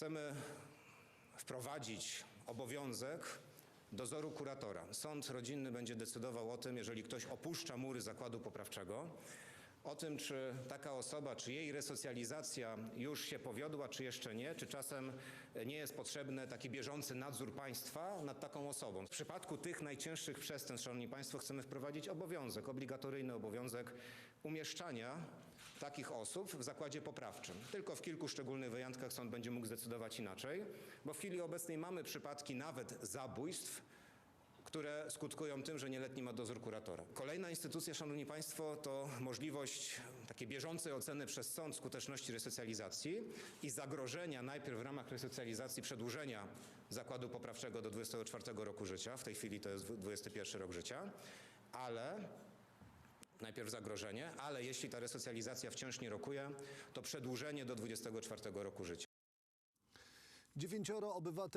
Chcemy wprowadzić obowiązek dozoru kuratora. Sąd rodzinny będzie decydował o tym, jeżeli ktoś opuszcza mury zakładu poprawczego, o tym, czy taka osoba, czy jej resocjalizacja już się powiodła, czy jeszcze nie, czy czasem nie jest potrzebny taki bieżący nadzór państwa nad taką osobą. W przypadku tych najcięższych przestępstw, Szanowni Państwo, chcemy wprowadzić obowiązek, obligatoryjny obowiązek umieszczania takich osób w zakładzie poprawczym. Tylko w kilku szczególnych wyjątkach sąd będzie mógł zdecydować inaczej, bo w chwili obecnej mamy przypadki nawet zabójstw, które skutkują tym, że nieletni ma dozór kuratora. Kolejna instytucja, Szanowni Państwo, to możliwość takiej bieżącej oceny przez sąd skuteczności resocjalizacji i zagrożenia najpierw w ramach resocjalizacji przedłużenia zakładu poprawczego do 24 roku życia, w tej chwili to jest 21 rok życia, ale najpierw zagrożenie, ale jeśli ta resocjalizacja wciąż nie rokuje, to przedłużenie do 24 roku życia. Dziewięcioro obywateli